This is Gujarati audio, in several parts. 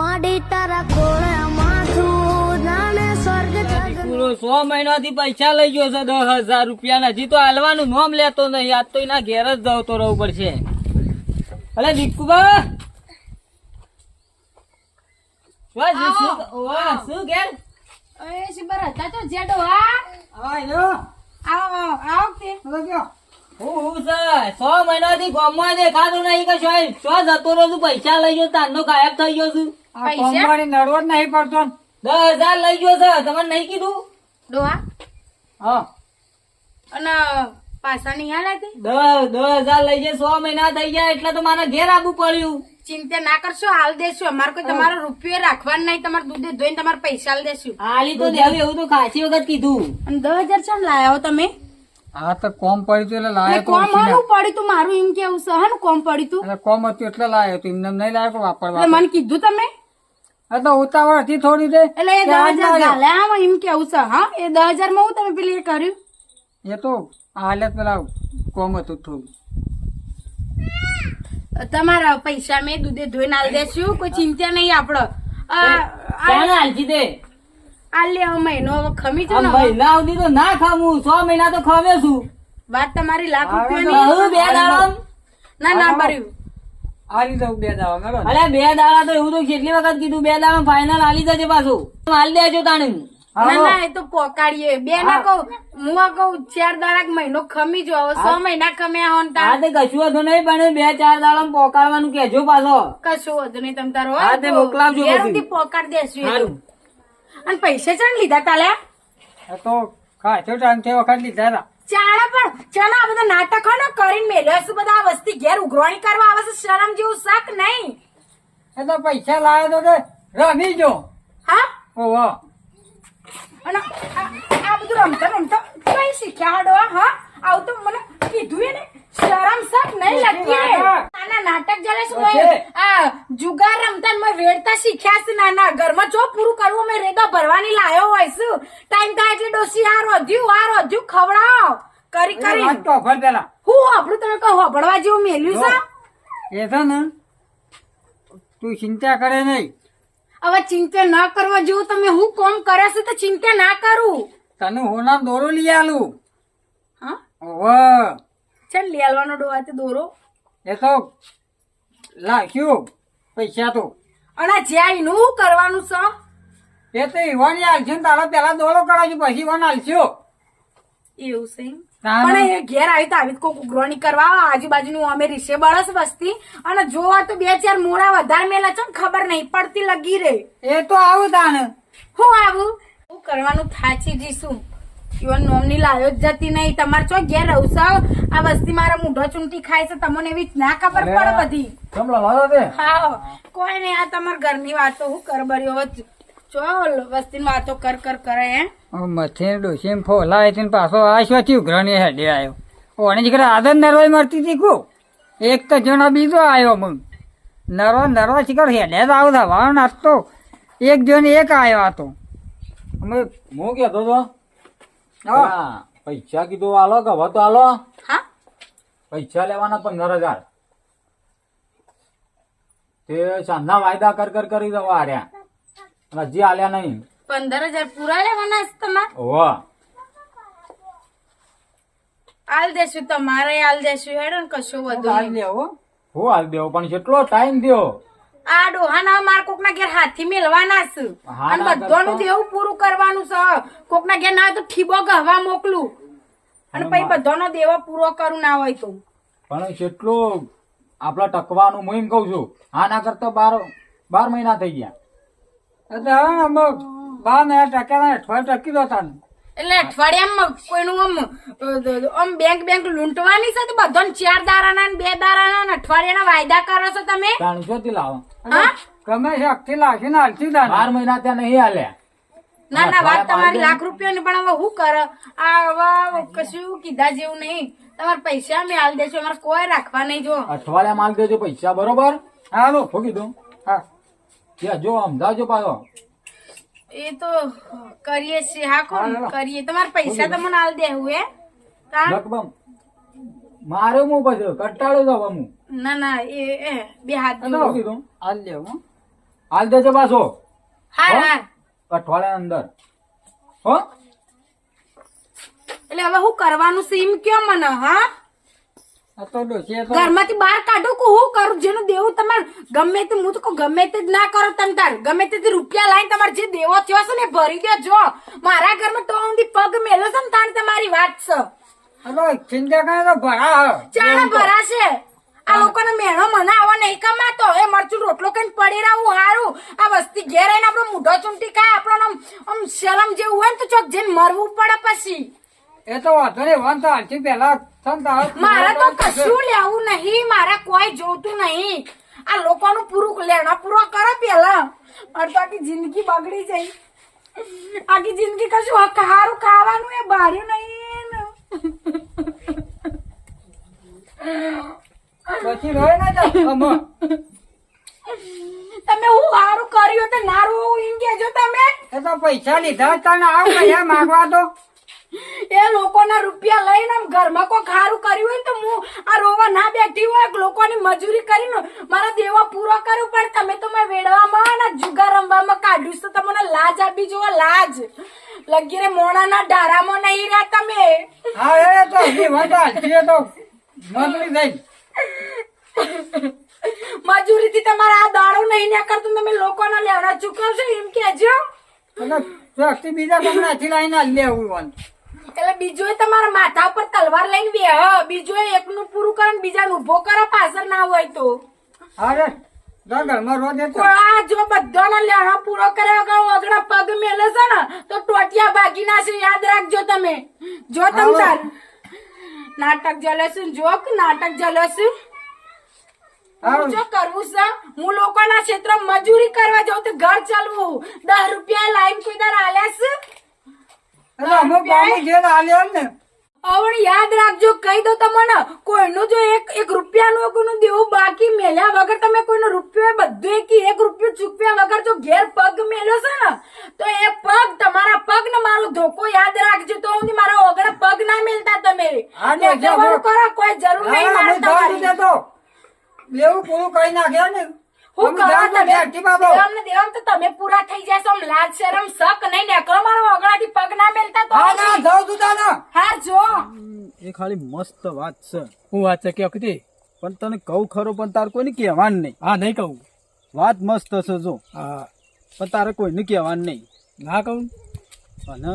માડી તારા માથું સ્વર્ગ પૂરો સો મહિનાથી પૈસા લઈ ગયો છે દસ હજાર રૂપિયા હજી તો હાલવાનું નોમ લેતો નહીં. આજ તો એના ઘેર જ જવતો રહેવું પડશે. અલે દીપકુબા શું ઘેર? એ શિબર હતા તો જેડો હા? આવો આવો. છે સો મહિનાથી ગામમાં દેખાતું નહીં કે શું શો જતો રહ્યો છું પૈસા લઈ ગયો તારનો ગાયબ થઈ ગયો છું. પૈસા નડવો જ નહીં પડતો. દસ હજાર લઈ ગયો છે તમને નહીં કીધું? ડોહા? હા. અને પાછા નહીં હાલે દસ દસ હજાર લઈ જાય સો મહિના થઈ ગયા એટલે તો મારે ઘેર આવવું પડ્યું. ચિંતા ના કરશો હાલ દેશું. અમારે કોઈ તમારો રૂપિયો રાખવાનું નહીં તમારે દૂધે ધોઈને તમારે પૈસા હાલ દેશું. હાલી તો દેવું એવું તો ખાસી વખત કીધું. અને દસ હજાર ચમ લાયા હો તમે? આ તો કોમ પડ્યું હતું એટલે લાયો કોમ હાનું પડ્યું તું મારું એમ કેવું છે હાનું કોમ પડ્યું તું? એટલે કોમ હતું એટલે લાયો હતું એમને નહીં લાયો વાપરવા મને કીધું તમે? આ તો ઉતાવળ હતી થોડી દે. એટલે એ દસ હજાર ગાલ્યા એમ કેવું છે હા? એ દસ હજારમાં હું તમે પેલી એ કર્યું? એ તો હાલે પેલા કોમ હતું થોડું. તમારા પૈસા મેં દૂધે ધોઈને આલ દેશું કોઈ ચિંતા નહીં આપડે આલજી હાલજી દે? આ લે મહિનો હવે ખમી જો મહિના સુધી તો ના ખાવું સો મહિના તો ખાવે છું વાત તમારી લાખ રૂપિયા બે દાડા. ના ના ભર્યું. આ રીતે બે દાવા અરે બે દાડા તો એવું તો કેટલી વખત કીધું? બે દાડા ફાઈનલ આલી જજે પાછું. હાલ દેજો તાણી ના ના એ તો પોકાડીએ. બે ના કહું હું કઉ કહું ચાર દાડા મહિનો ખમી જો. હવે સો મહિના ખમ્યા હોન તાર હા તે કશું વધુ નહીં પણ બે ચાર દાડા પોકાડવાનું કેજો પાછો. કશું વધુ નહીં તમ તારો હા, તે મોકલાવજો પછી. પોકાડ દેશું અને પૈસા ચણ લીધા તાલ્યા? તો ખાચો ટાઈમ તે વખત લીધા હતા ચાણા પણ ચાલો આ બધા નાટકો ને કરીને મેલ્યો છે બધા વસ્તી ઘેર ઉઘરાણી કરવા આવે છે શરમ જેવું શાક નહીં. એ તો પૈસા લાવે તો રમી જો હા? ઓહો. અને આ બધું રમતા રમતા કઈ શીખ્યા હાડો હા આવું તો મને કીધું એને શરમ સક નહીં લાગતી રે નાટક. નાના નાટક જલે શું પછી? હોય? આ જુગાર રમતા ને મેં વેડતા શીખ્યા છે નાના ઘરમાં જો પૂરું કરવું મેં રેગા ભરવાની લાયો હોય શું ટાઈમ થાય એટલે ડોસી આ રોધ્યું આ રોધ્યું ખવડાવ કરી એટલે કરી વાત તો પેલા હું હોભળું તમે કહો હોભળવા જેવું મેલ્યું છે એ છે ને તું ચિંતા કરે નહીં. હવે ચિંતા ના કરવા જેવું તમે હું કોમ કરે છે તો ચિંતા ના કરું. તને હોના દોરો લઈ આલું. હા? ઓહો. ચાલ લેવાનો ડોવા તે દોરો. એ તો લાગ્યું પૈસા તો. અને જ્યાં એનું કરવાનું છે? એ તો ઈવન હાલશે ને તારા પેલા દોરો કરાવજો પછી ઈવાન હાલશો એવું? તારે? પણ એ ઘેર આવી તો આવી કોક ઉઘરાણી કરવા આજુબાજુનું અમે રીસે બળસ વસ્તી. અને જોવા તો બે ચાર મોડા વધારે મેલા છે ખબર નહીં પડતી લગી રે એ તો આવું તાને. હું આવું? હું કરવાનું થાચી જીશું ઈવન નોમની લાયો જ જતી નહીં. તમારે ચો ઘેર રહું આ વસ્તી મારા મૂઢો ચૂંટી ખાય છે. તમને એવી ના ખબર પડે બધી. હા. કોઈ નહીં આ તમારા ઘરની વાતો હું કરબર્યો હોત ચો વસ્તી તો કર કર કરે હે મથે ડોસી ફોલાય છે પાછો આ શું થયું હેડે આવ્યો ઓને જ આદર નરવાઈ મળતી હતી કો એક તો જણો બીજો આવ્યો મગ નરવા નરવા શિખર હેડે જ આવતા થવાનું આજ એક જણ એક આવ્યો હતો અમે હું કેતો તો? હા. હા, પૈસા કીધું આલો કે હવે તો આલો? હા? પૈસા લેવાના પંદર હજાર. તે સાંજના વાયદા કર કર કરી દેવા હાર્યા. હજી આલ્યા નહીં. પંદર હજાર પૂરા લેવાના છે તમારે? ઓહો. આલ દેશું તમારે આલ દેશું હેડો ને કશું વધુ હાલ. લેવો હું. હાલ દેવો પણ જેટલો ટાઈમ થયો આ ડોહાના માર કોક ના ઘેર હાથી મેળવાના છે. હા, અને ના બધાનું. દેવું પૂરું કરવાનું છે. કોક ના ઘેર ના હોય તો ઠીબો ગહવા મોકલું. અને પછી બધાનો દેવો પૂરો કરું ના હોય તો. પણ કેટલું આપડા ટકવાનું હું એમ કઉ છું આ ના કરતા બાર બાર મહિના થઈ ગયા. એટલે હવે અમુક બાર ને ટકા અઠવાડિયે ટકી દો તાને. એટલે અઠવાડિયામાં કોઈનું આમ આમ બેંક બેંક લૂંટવાની છે તો બધાને ચાર દારાના ને બે દારાના ને અઠવાડિયાના વાયદા કરો છો તમે? ત્રણસો થી લાવો. હા? ગમે છે લાગશે ને હાલથી તાને બાર મહિના ત્યાં નહીં હાલ્યા ના ના વાત તમારી લાખ રૂપિયાની પણ હવે શું કરે? આ હવે કશું કીધા જેવું નહીં. તમારે પૈસા અમે હાલ દેશો અમારે કોઈ રાખવા નહીં જો. અઠવાડિયા માલ દેજો પૈસા બરોબર? હાલો. શું કીધું? હા. ત્યાં જો અમદાવાદ પાછો. એ તો કરીએ છીએ. હા કોણ? કરીએ. તમારા પૈસા તો મને હાલ દેવું હે કાં? મારે હું પછી કંટાળો જાવ હું ના ના એ એ બે હાથ શું કીધું? હાલ લેવો આલ દેજો પાછો. હા? હા અઠવાડિયા અંદર. હો? એટલે હવે હું કરવાનું સીમ કેમ કયો મને હા? તો તો ઘરમાંથી બહાર કાઢો કે હું કરું? જેનું દેવું તમારે ગમે તે હું તો કહું ગમે તે જ ના કરો તમ તાર. ગમે તે રૂપિયા લાઈને તમારે જે દેવો થયો છે ને ભરી દો જો. મારા ઘરમાં તો હું પગ મેલો છે ને તાણ તમારી વાત છે. હલો ચિંતા કરે તો ભરા હ. ભરા ભરાશે. આ લોકોને મેળો મને આવો નહીં કમાતો. એ મરચું રોટલો કઈ પડી રહું હારું. આ વસ્તી ઘેર આવીને આપણો મૂઢો ચૂંટી કાય આપણો આમ શરમ જેવું હોય ને તો ચોક જઈને મરવું પડે પછી. એ તો વાંધો નહીં વાંધો હાલથી પહેલા મારે તો કશું લેવું નહીં મારે કોઈ જોતું નહીં. આ લોકોનું પૂરું લેણા પૂરો કરો પેલા. મારે તો આખી જિંદગી બગડી જાય આખી જિંદગી કશું હક- ખાવાનું એ બાર્યું નહીં પછી રહે ને તમે હું હારું કર્યું તો નારું હોવું એમ કેજો તમે. એ તો પૈસા લીધા તને આવ કયા માગવા તો. એ લોકોના રૂપિયા લઈને ઘરમાં કોઈ ખારું કર્યું હોય તો હું આ રોવા ના બેઠી હોય લોકોની મજૂરી કરીને મારા દેવા પૂરો કર્યું પણ તમે તો મેં વેડવામાં અને જુગાર રમવામાં કાઢ્યું તો તમને લાજ આપી જુઓ લાજ. લગીરે મોણાના ડારામાં નહીં રહ્યા તમે. હા એ તો એ તો. મજૂરી થઈ. મજૂરીથી તમારા આ દાડો નહીં ને કરતું તમે લોકોના લેવડા ચૂકવશો એમ કેજો અને બીજા તમને નથી લાઈને લેવું વાંધો એટલે બીજું તમારા માથા ઉપર તલવાર લઈને બે બીજું એકનું પૂરું કરે ને બીજાનું ઊભો કરે પાછળ ના હોય તો. અરે જો ઘરમાં રોજ એ તો આ જો બધાનો લેણો પૂરો કર્યા વગર પગ મેલે છે ને તો ટોટિયા ભાગી નાખશે યાદ રાખજો તમે. જો તમ તાર. નાટક જલેશું જોક નાટક જલેશું હું જો કરવું છે? હું લોકોના ક્ષેત્ર મજૂરી કરવા જાઉં તો ઘર ચાલવું. દસ રૂપિયા લાઈન કોઈ દર આલ્યા છે? એટલે અમુક ગામમાં જે હાલ્યો ને. હવે યાદ રાખજો કહી દો તમને કોઈનું જો એક એક રૂપિયાનું કોઈનું દેવું બાકી મેલ્યા વગર તમે કોઈનો રૂપિયો બધું એક એક રૂપિયો ચૂકવ્યા વગર જો ઘેર પગ મેલ્યો છે ને તો એ પગ તમારા પગ ને મારો ધોકો યાદ રાખજો તો હું મારા વગર પગ ના મેલતા તમે. કરો કોઈ જરૂર નહીં અમે લેવું પૂરું કરી નાખ્યા ને. હું તમે. દેવામ તો પૂરા થઈ જશો આમ લાજ શરમ શક નહીં મારો પગ ના મેલતા તો હા ના જાઉં તું તાને હા જો. એ ખાલી મસ્ત વાત છે. હું વાત છે કે પણ તને કહું ખરો પણ તારે કોઈને કહેવાનું નહીં. હા નહીં કહું. વાત મસ્ત છે જો. હા. પણ તારે કોઈને કહેવાનું નહીં. ના કહું? અને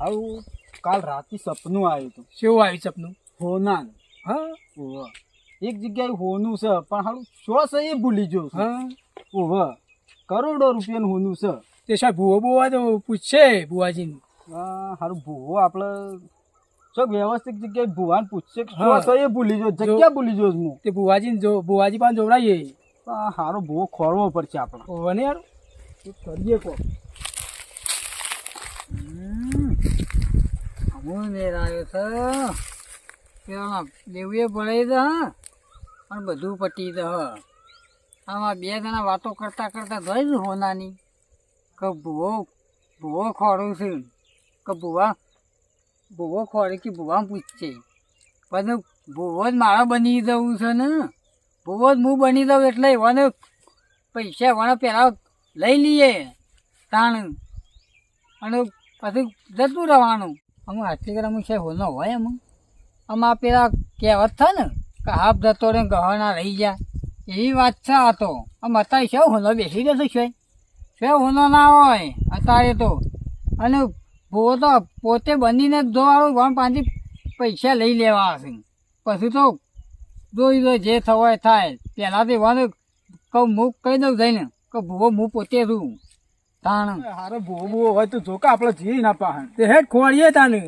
આવું કાલ રાતે સપનું આવ્યું હતું. કેવું આવ્યું સપનું? હોનાન. હા. ઓવ એક જગ્યાએ હોનું છે પણ હારું શું છે એ ભૂલી ગયો છું. હા. ઓવ કરોડો રૂપિયાનું હોનું છે. તે સાહેબ ભૂવો બુવા તો પૂછશે ભુવાજીને. હા હારું ભૂવો આપણે જો વ્યવસ્થિત જગ્યાએ ભુવાન પૂછશે હા. છે એ ભૂલી જો જગ્યા ભૂલી જો હું. તે ભુવાજીને જો ભુવાજી પાસે જોવડાવીએ આ હારો ભૂવો ખોરવો પડશે આપણે. ઓને યાર કરીએ કો હું મેર આવ્યો છે. પેલા લેવીએ પડે દે હા. અને બધું પટી દહ. આમાં બે જણા વાતો કરતા કરતા જોઈ ને હોનાની. કે ભૂવો ભૂવો ખોડું છે. કે ભૂવા, ભૂવો ખોડે કે ભૂવા પૂછશે. પણ ભૂવો જ મારા બની જવું છે ને? ભૂવો જ હું બની દઉં એટલે એવાને પૈસા એવાને પહેલાં લઈ લઈએ. તાણ. અને પછી જતું રહેવાનું. અમે આટલી ઘર છે, હોનો હોય એમ. આમાં પેલા કહેવત થાય ને હાફ જતો રે ગહના રહી જાય એવી વાત છે આ તો. આમ અત્યારે શું હુનો બેસી જશે છે છે હુનો ના હોય? અત્યારે તો. અને ભૂવો તો પોતે બનીને જ જોવાનું પણ પાંચી પૈસા લઈ લેવા હશે. પછી તો જોઈ લો જે થવાય થાય. પહેલાંથી વાંધો કહું હું કહી દઉં જઈને કે ભૂવો હું પોતે છું. તાણ. હારો ભૂવો ભૂવો હોય તો જોકા આપણે જઈએ ના પાહણ તે હેડ ખોળીએ તાને.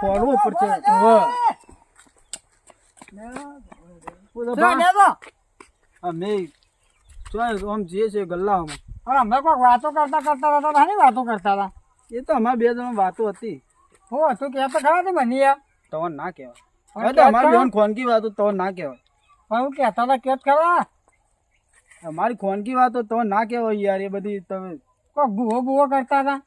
ખોરવો પડશે. લેતો? અમે આમ છીએ ગલ્લામાં હવે અમે કોઈક વાતો કરતા કરતા હતા ઘણી વાતો કરતા હતા? એ તો અમારે બે જણ વાતો હતી. હું તું કહેતો ખરા તે બની યાર તવન ના કહેવાય. તો અમારી બેન ખોનકી વાતો તવન ના કહેવાય. પણ હું કહેતા હતા કેત ખરા? અમારી ખોનકી વાતો તવન ના કહેવાય યાર એ બધી તમે કોઈક ભૂવો ભૂવો કરતા હતા?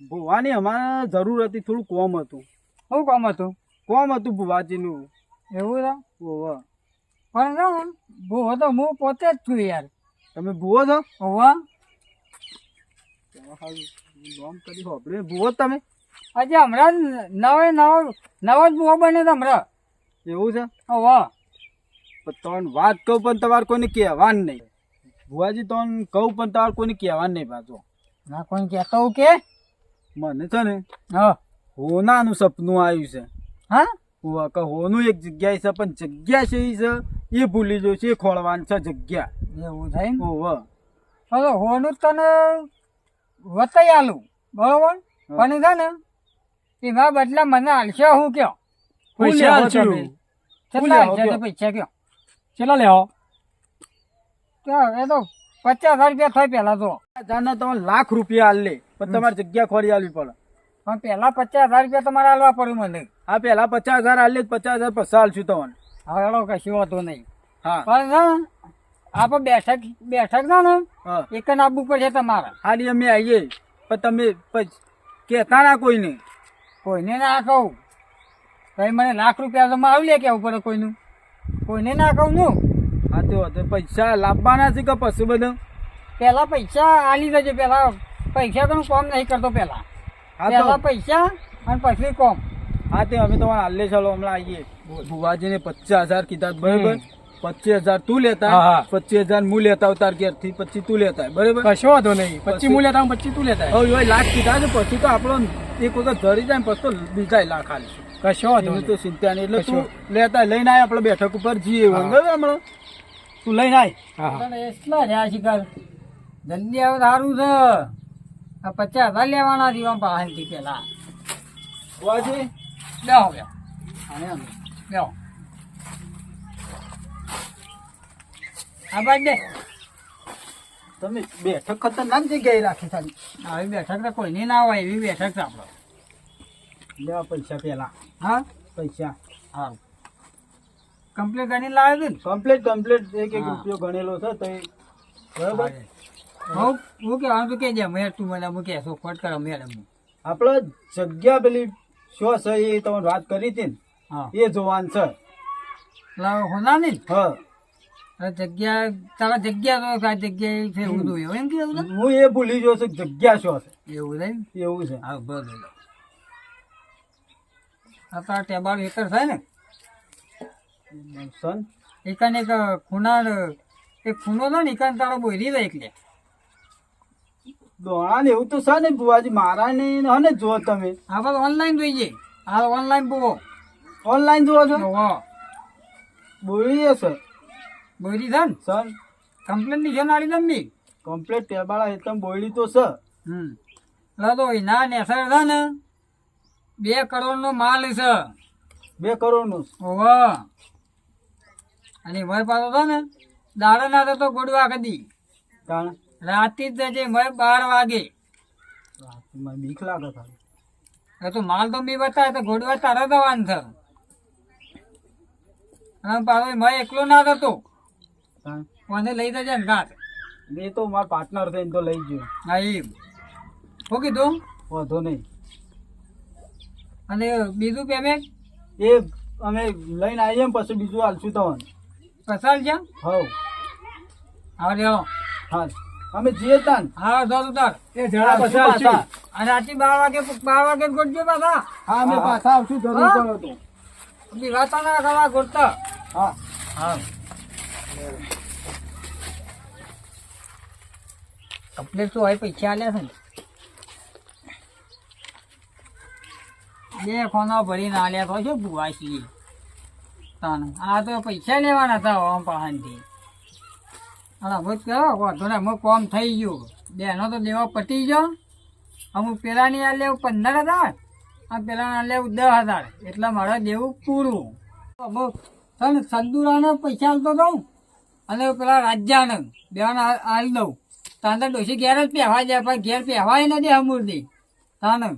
ભુવાની અમારે જરૂર હતી થોડું કોમ હતું. શું કોમ હતું? કોમ હતું ભુવાજીનું. એવું છે? ઓવા પણ ના ભૂવો તો હું પોતે જ છું યાર. તમે ભૂવો છો? ઓવા કદી હોભળે ભૂવો તમે? આજે હમણાં નવે નવો નવો જ બુઓ બને તો હમણાં. એવું છે? ઓવા પણ વાત કહું પણ તમારે કોઈને કહેવાનું નહીં. ભુવાજી તમને કહું પણ તમારે કોઈને કહેવાનું નહીં પાછો. ના કોઈને કહેતો કે? મને છે ને હા. હોનાનું સપનું આવ્યું છે. હા? હોનું એક જગ્યાએ છે પણ જગ્યા છે એ છે એ ભૂલી જો છે એ ખોળવાની છે જગ્યા. એવું થાય ને હોવ હવે હોનું તને વતાઈ આલું બરોબર? પણ છે ને એમાં બદલા મને હાલશે હું કયો? પૈસા હાલશું. કેટલા હાલશે? પૈસા કયો? કેટલા લેવો? એ તો પચાસ હજાર રૂપિયા થાય પેલા તો. હજારના તમે લાખ રૂપિયા હાલ લે પણ તમારે જગ્યા ખોરી આલવી પડે. પણ પેલા પચાસ હજાર રૂપિયા તમારે હાલવા પડે મને. આ પેલા પચાસ હજાર હાલ પચાસ હજાર પછી હાલશું તમને. હવે એનો કશું વાંધો નહીં. હા. પણ આપણે બેઠક બેઠક ના ને હા. એક જ આપવું પડશે તમારે. હાલી અમે આવીએ. પણ તમે પછી કહેતા ના કોઈને. કોઈને ના કહું. કઈ મને લાખ રૂપિયા તો આવી લે કેવું પડે કોઈનું. કોઈને ના કહું નું હા તો પૈસા લાવવાના છે કે પછી બધું? પહેલાં પૈસા આલી દેજો. પહેલાં પૈસા તો હું કોમ નહીં કરતો હા પેલા પૈસા અને પછી કોમ. હા તે અમે તમારે હાલે ચાલો હમણાં આવીએ ભુવાજીને પચાસ હજાર કીધા બરાબર? પચીસ હજાર તું લેતા. પચીસ હજાર હું લેતા તાર ઘેરથી પછી તું લેતા આવ, બરાબર? કશો વાંધો નહીં. પચીસ હું લેતા પછી પચીસ તું લેતા હવે લાખ કીધા છે પછી તો આપણો એક વખત ધરી જાય પછી તો બીજા લાખ હાલશું કશો નહીં. તો ચિંતા નહીં એટલે તું લેતા લઈને આય આપણે બેઠક ઉપર જઈએ બરાબર હમણાં? તું લઈને આય. એટલા રહ્યા છે ધન્યવાદ સારું છે. આ પચાસ હજાર લેવાના જીવા પાસેથી પેલા. ભુવાજી બેહો બેહો અને બેહો આ દે તમે બેઠક ખતરનાક જગ્યાએ રાખી ખાલી. આવી બેઠક તો કોઈની ના હોય એવી બેઠક છે આપણે લેવા પૈસા પેલા. હા? પૈસા. હા કમ્પ્લીટ કરીને લાવ્યો ને? કમ્પ્લીટ કમ્પ્લીટ એક એક. રૂપિયો ગણેલો છે તો બરાબર? હું હું કે કહેજે મેં તું મને હું કહેશો ફોટ કરો મેડમ આપણે જગ્યા પેલી શું છે એ તમને વાત કરી હતી ને? હા. એ જોવાન છે. એટલે હોના ને હા. જગ્યા તારા જગ્યા તો આ છે એવું જોયું એમ ને હું એ ભૂલી ગયો છું જગ્યા શું છે. એવું નહીં એવું છે. હા બરોબર. આ તારા ટેબાલ એકર થાય ને? સન? એકાને એક ખૂના એક ખૂનો છે ને એકાને તારો બોરી જાય એટલે. દોણા ને એવું તો છે ને બુવાજી મારા ને હને જો તમે. આપણે ઓનલાઈન જોઈએ. હા ઓનલાઈન બોવો ઓનલાઈન જોવો છો? બોલી છે? બોલી છે ને? સર. કમ્પ્લેનની છે નાળી તમને કમ્પ્લેટ ટેબાળા એકદમ બોયડી તો છે. હમ. લાદો તો એના નેસર છે ને. બે કરોડ નો માલ છે. બે કરોડ નો ઓવા અને મય પાછો છે ને દાડા ના તો ગોડવા કદી. કારણ રાતી જ જજે મય બાર વાગે. મને બીક લાગે એ તો માલ તો બી બતાવે તો ગોડવા તારા દવાન થ અને પાછો મય એકલો ના થતો કોને લઈ જજે ને રાત. બે તો માર પાર્ટનર થઈને તો લઈ ગયો. હા એમ. હું કીધું? વાંધો નહીં. અને બીજું પેમેન્ટ એ અમે લઈને આવીએ પછી બીજું હાલશું તમને. પસાર છે હવ. હા લ્યો. હા અમે જઈએ તાન. હા તાર એ જરા પછી આવશું. અને રાતે બાર વાગે બાર વાગે ગોઠજો પાછા. હા અમે પાછા આવશું જરૂર. પડો તો. દિવાતા ના કરવા ગોઠતા. હા. હા. કમ્પ્લીટ તો હોય પૈસા આલ્યા છે ને. બે ખોના ભરીને આલ્યા તો છે ભુવા તાન. આ તો પૈસા લેવાના હતા આમ પાસેથી અને અમે કહો વાંધો ને અમુક કોમ થઈ ગયું. બેનો તો દેવા પટી ગયો. અમુક પેલાની આ લેવું પંદર હજાર, આ પેલાના લેવું દસ હજાર. એટલે મારે દેવું પૂરું. અમુક તને સંદુરાને પૈસા આલતો દઉં અને પેલા રાજ્યાને બેવાને આલી દઉં. તાને ડોસી ઘેર જ પહેવા જાય પણ ઘેર પહેવાય નથી અમૂર્તિ તાને,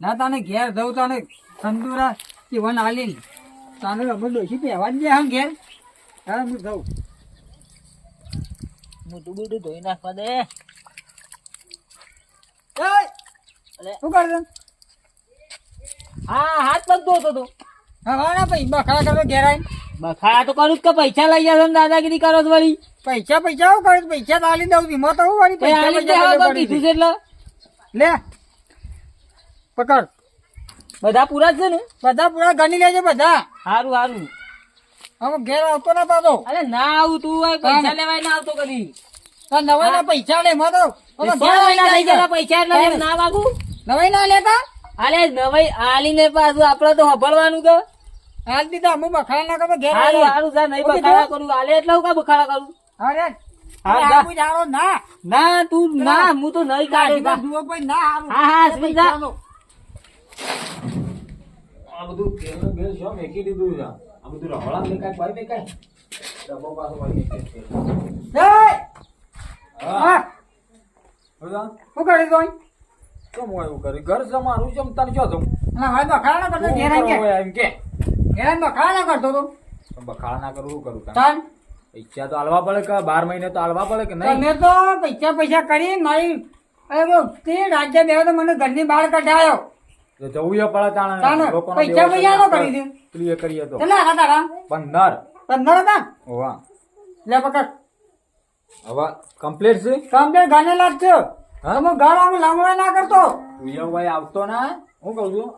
ના તાને ઘેર દઉં તાને સંદુરા જીવન આલી તાને અમે ડોસી પહેવા જ જાય ઘેર. હા હું દઉં મોટું બધું ધોઈ નાખવા દે. શું કરશે હા હાથ પગ ધોતો તો. હા હા ભાઈ બકરા કરતો ઘેર બખાડા તો કરું જ કે પૈસા લઈ જશો દાદાગીરી કરો છો વળી. પૈસા પૈસા હું કરું પૈસા તો આલી દઉં તો હું વળી? પૈસા કીધું છે એટલે. લે પકડ. બધા પૂરા છે ને? બધા પૂરા ગણી લેજે બધા. સારું સારું હવે ઘેર આવતો ના પાછો અરે ના આવું તું પૈસા લેવાય ના આવતો કદી. નવાઈ ના પૈસા લે મો તો હવે સો ઘેર મહિના થઈ આવી ગયેલા ગયા પૈસા ના વાગુ નવાઈ ના લેતા અરે નવાઈ આલીને પાછું આપડે તો હભળવાનું કે? હાલ દીધા હું બખાડા ના કરતો ઘેર સારું આવી સારું નહીં બખાડા કરું. આલે એટલે હું કા બખાડા કરું? અરે હા, અરે જા. આવું જાણો ના. ના તું ના હું તો નહીં કાઢું જા. જુઓ કોઈ ના હા હા આ બધું તેલનું બેલ શું મેકી દીધું છે આ બધું રહોળા ભાઈ ડબ્બો પાછો ભાઈ મેકાય એ! હા હા. બધા? શું કરી દો કેમ હું એવું કરી? ઘર જમારું છે તાર જવું ના હવે બખાડા ના કરતો ઘેર આવી એમ કે? ઘેર આવીને બખાડા કરતો તો? બખાડા ના કરું કરું તાર? પૈસા તો હાલવા પડે કે બાર મહિને તો હાલવા પડે કે નહીં? તમે તો પૈસા પૈસા કરી મારી અરે તે રાજ્ય બે તો મને ઘરની બહાર કઢાયો. તો જવું એ પડે તાણે. તાણે. પૈસા પૈસા નો કરી દે. કરીએ તો. કેટલા હતા તારા પંદર. પંદર હતા? લે પકડ. હવે કમ્પ્લીટ છે? કમ્પ્લીટ ગાનેલા લાગશે? તમે આમ લાંબવા ના કરતો. ભાઈ આવતો ના હું? કઉ છું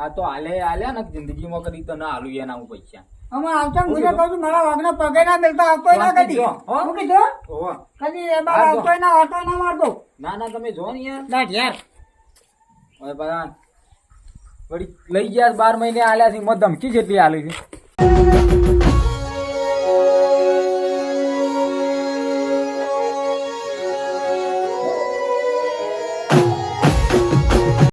આ તો હાલે હાલે ને જિંદગીમાં કરી તો ના હાલું એના હું પૈસા. અમે આવતા મુજબ કહું છું મારા વાઘના પગે ના મિલતા આવતો ના કદી. હો? કીધું? કદી એ બાર આવતો ના આવતો ના મારતો. ના ના તમે જો ને યાર. યાર. બધા વળી લઈ ગયા બાર મહિને આલ્યા છે મને ધમકી જેટલી આલી છે?